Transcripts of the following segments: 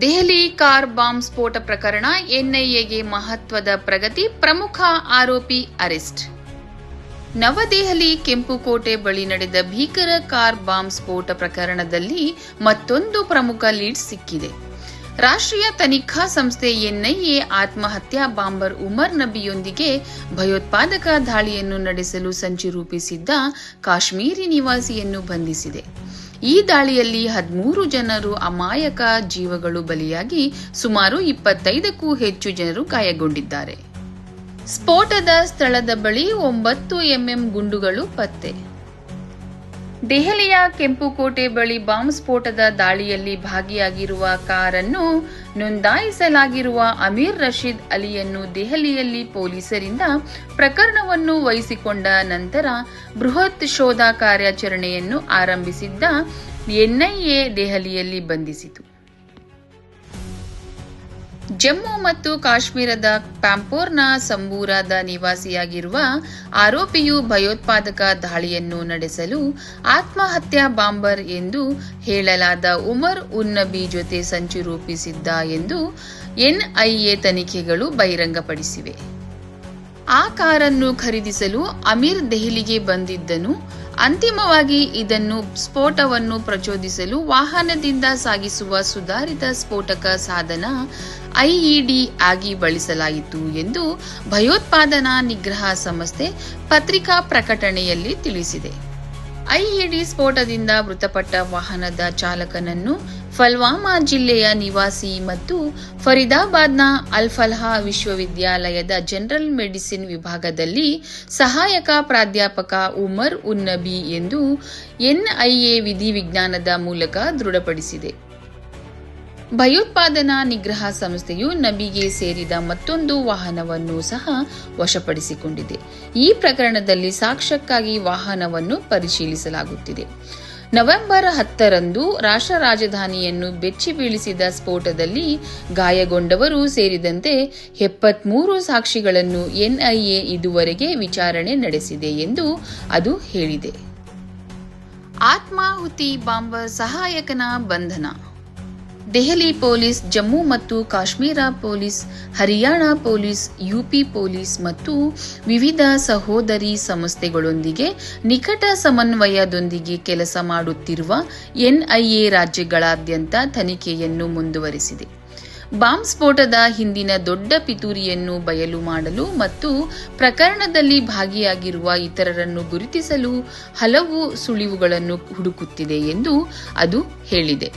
Delhi car bomb ಸ್ಫೋಟ ಪ್ರಕರಣ ಎನ್ಐಎಗೆ ಮಹತ್ವದ ಪ್ರಗತಿ, ಪ್ರಮುಖ ಆರೋಪಿ ಅರೆಸ್ಟ್. ನವದೆಹಲಿ ಕೆಂಪುಕೋಟೆ ಬಳಿ ನಡೆದ ಭೀಕರ ಕಾರ್ ಬಾಂಬ್ ಸ್ಫೋಟ ಪ್ರಕರಣದಲ್ಲಿ ಮತ್ತೊಂದು ಪ್ರಮುಖ ಲೀಡ್ ಸಿಕ್ಕಿದೆ. ರಾಷ್ಟ್ರೀಯ ತನಿಖಾ ಸಂಸ್ಥೆ ಎನ್ಐಎ ಆತ್ಮಹತ್ಯಾ ಬಾಂಬರ್ ಉಮರ್ ನಬಿಯೊಂದಿಗೆ ಭಯೋತ್ಪಾದಕ ದಾಳಿಯನ್ನು ನಡೆಸಲು ಸಂಚು ರೂಪಿಸಿದ್ದ ಕಾಶ್ಮೀರಿ ನಿವಾಸಿಯನ್ನು ಬಂಧಿಸಿದೆ. ಈ ದಾಳಿಯಲ್ಲಿ ಹದಿಮೂರು ಜನರು ಅಮಾಯಕ ಜೀವಗಳು ಬಲಿಯಾಗಿ ಸುಮಾರು ಇಪ್ಪತ್ತೈದಕ್ಕೂ ಹೆಚ್ಚು ಜನರು ಗಾಯಗೊಂಡಿದ್ದಾರೆ. ಸ್ಫೋಟದ ಸ್ಥಳದ ಬಳಿ ಒಂಬತ್ತು ಎಂಎಂ ಗುಂಡುಗಳು ಪತ್ತೆ. ದೆಹಲಿಯ ಕೆಂಪುಕೋಟೆ ಬಳಿ ಬಾಂಬ್ ಸ್ಫೋಟದ ದಾಳಿಯಲ್ಲಿ ಭಾಗಿಯಾಗಿರುವ ಕಾರನ್ನು ನೋಂದಾಯಿಸಲಾಗಿರುವ ಅಮೀರ್ ರಶೀದ್ ಅಲಿಯನ್ನು ದೆಹಲಿಯಲ್ಲಿ ಪೊಲೀಸರಿಂದ ಪ್ರಕರಣವನ್ನು ವಹಿಸಿಕೊಂಡ ನಂತರ ಬೃಹತ್ ಶೋಧ ಕಾರ್ಯಾಚರಣೆಯನ್ನು ಆರಂಭಿಸಿದ್ದ ಎನ್ಐಎ ದೆಹಲಿಯಲ್ಲಿ ಬಂಧಿಸಿತು. ಜಮ್ಮು ಮತ್ತು ಕಾಶ್ಮೀರದ ಪ್ಯಾಂಪೋರ್ನ ಸಂಬೂರಾದ ನಿವಾಸಿಯಾಗಿರುವ ಆರೋಪಿಯು ಭಯೋತ್ಪಾದಕ ದಾಳಿಯನ್ನು ನಡೆಸಲು ಆತ್ಮಹತ್ಯಾ ಬಾಂಬರ್ ಎಂದು ಹೇಳಲಾದ ಉಮರ್ ಉನ್ನಬಿ ಜೊತೆ ಸಂಚು ರೂಪಿಸಿದ್ದ ಎಂದು ಎನ್ಐಎ ತನಿಖೆಗಳು ಬಹಿರಂಗಪಡಿಸಿವೆ. ಆ ಕಾರನ್ನು ಖರೀದಿಸಲು ಅಮೀರ್ ದೆಹಲಿಗೆ ಬಂದಿದ್ದನು. ಅಂತಿಮವಾಗಿ ಇದನ್ನು ಸ್ಫೋಟವನ್ನು ಪ್ರಚೋದಿಸಲು ವಾಹನದಿಂದ ಸಾಗಿಸುವ ಸುಧಾರಿತ ಸ್ಫೋಟಕ ಸಾಧನ ಐಇಡಿ ಆಗಿ ಬಳಸಲಾಯಿತು ಎಂದು ಭಯೋತ್ಪಾದನಾ ನಿಗ್ರಹ ಸಂಸ್ಥೆ ಪತ್ರಿಕಾ ಪ್ರಕಟಣೆಯಲ್ಲಿ ತಿಳಿಸಿದೆ. ಐಇಡಿ ಸ್ಫೋಟದಿಂದ ಮೃತಪಟ್ಟ ವಾಹನದ ಚಾಲಕನನ್ನು ಫಲ್ವಾಮಾ ಜಿಲ್ಲೆಯ ನಿವಾಸಿ ಮತ್ತು ಫರೀದಾಬಾದ್ನ ಅಲ್ಫಲ್ಹಾ ವಿಶ್ವವಿದ್ಯಾಲಯದ ಜನರಲ್ ಮೆಡಿಸಿನ್ ವಿಭಾಗದಲ್ಲಿ ಸಹಾಯಕ ಪ್ರಾಧ್ಯಾಪಕ ಉಮರ್ ಉನ್ನಬಿ ಎಂದು ಎನ್ಐಎ ವಿಧಿವಿಜ್ಞಾನದ ಮೂಲಕ ದೃಢಪಡಿಸಿದೆ. ಭಯೋತ್ಪಾದನಾ ನಿಗ್ರಹ ಸಂಸ್ಥೆಯು ನಬಿಗೆ ಸೇರಿದ ಮತ್ತೊಂದು ವಾಹನವನ್ನು ಸಹ ವಶಪಡಿಸಿಕೊಂಡಿದೆ. ಈ ಪ್ರಕರಣದಲ್ಲಿ ಸಾಕ್ಷ್ಯಕ್ಕಾಗಿ ವಾಹನವನ್ನು ಪರಿಶೀಲಿಸಲಾಗುತ್ತಿದೆ. ನವೆಂಬರ್ ಹತ್ತರಂದು ರಾಷ್ಟ್ರ ರಾಜಧಾನಿಯನ್ನು ಬೆಚ್ಚಿ ಬೀಳಿಸಿದ ಸ್ಫೋಟದಲ್ಲಿ ಗಾಯಗೊಂಡವರು ಸೇರಿದಂತೆ ಎಪ್ಪತ್ಮೂರು ಸಾಕ್ಷಿಗಳನ್ನು ಎನ್ಐಎ ಇದುವರೆಗೆ ವಿಚಾರಣೆ ನಡೆಸಿದೆ ಎಂದು ಅದು ಹೇಳಿದೆ. ಆತ್ಮಾಹುತಿ ಬಾಂಬರ್ ಸಹಾಯಕನ ಬಂಧನ ದೆಹಲಿ ಪೊಲೀಸ್, ಜಮ್ಮು ಮತ್ತು Kashmir police, Haryana police, UP police ಮತ್ತು ವಿವಿಧ ಸಹೋದರಿ ಸಂಸ್ಥೆಗಳೊಂದಿಗೆ ನಿಕಟ ಸಮನ್ವಯದೊಂದಿಗೆ ಕೆಲಸ ಮಾಡುತ್ತಿರುವ ಎನ್ಐಎ ರಾಜ್ಯಗಳಾದ್ಯಂತ ತನಿಖೆಯನ್ನು ಮುಂದುವರೆಸಿದೆ. ಬಾಂಬ್ ಸ್ಫೋಟದ ಹಿಂದಿನ ದೊಡ್ಡ ಪಿತೂರಿಯನ್ನು ಬಯಲು ಮಾಡಲು ಮತ್ತು ಪ್ರಕರಣದಲ್ಲಿ ಭಾಗಿಯಾಗಿರುವ ಇತರರನ್ನು ಗುರುತಿಸಲು ಹಲವು ಸುಳಿವುಗಳನ್ನು ಹುಡುಕುತ್ತಿದೆ ಎಂದು ಅದು ಹೇಳಿದೆ.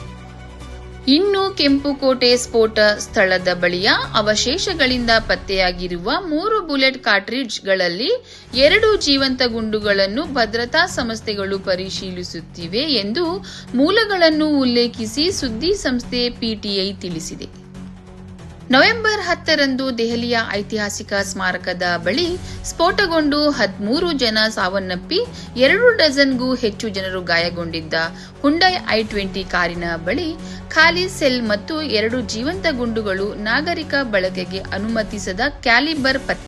ಇನ್ನು ಕೆಂಪುಕೋಟೆ ಸ್ಫೋಟ ಸ್ಥಳದ ಬಳಿಯ ಅವಶೇಷಗಳಿಂದ ಪತ್ತೆಯಾಗಿರುವ ಮೂರು ಬುಲೆಟ್ ಕಾರ್ಟ್ರಿಡ್ಜ್ಗಳಲ್ಲಿ ಎರಡು ಜೀವಂತ ಗುಂಡುಗಳನ್ನು ಭದ್ರತಾ ಸಂಸ್ಥೆಗಳು ಪರಿಶೀಲಿಸುತ್ತಿವೆ ಎಂದು ಮೂಲಗಳನ್ನು ಉಲ್ಲೇಖಿಸಿ ಸುದ್ದಿ ಸಂಸ್ಥೆ ಪಿಟಿಐ ತಿಳಿಸಿದೆ. ನವೆಂಬರ್ ಹತ್ತರಂದು ದೆಹಲಿಯ ಐತಿಹಾಸಿಕ ಸ್ಮಾರಕದ ಬಳಿ ಸ್ಫೋಟಗೊಂಡು ಹದಿಮೂರು ಜನ ಸಾವನ್ನಪ್ಪಿ ಎರಡು ಡಜನ್ಗೂ ಹೆಚ್ಚು ಜನರು ಗಾಯಗೊಂಡಿದ್ದ ಹುಂಡೈ ಐ ಟ್ವೆಂಟಿ ಕಾರಿನ ಬಳಿ ಖಾಲಿ ಸೆಲ್ ಮತ್ತು ಎರಡು ಜೀವಂತ ಗುಂಡುಗಳು ನಾಗರಿಕ ಬಳಕೆಗೆ ಅನುಮತಿಸದ ಕ್ಯಾಲಿಬರ್ ಪತ್ತೆ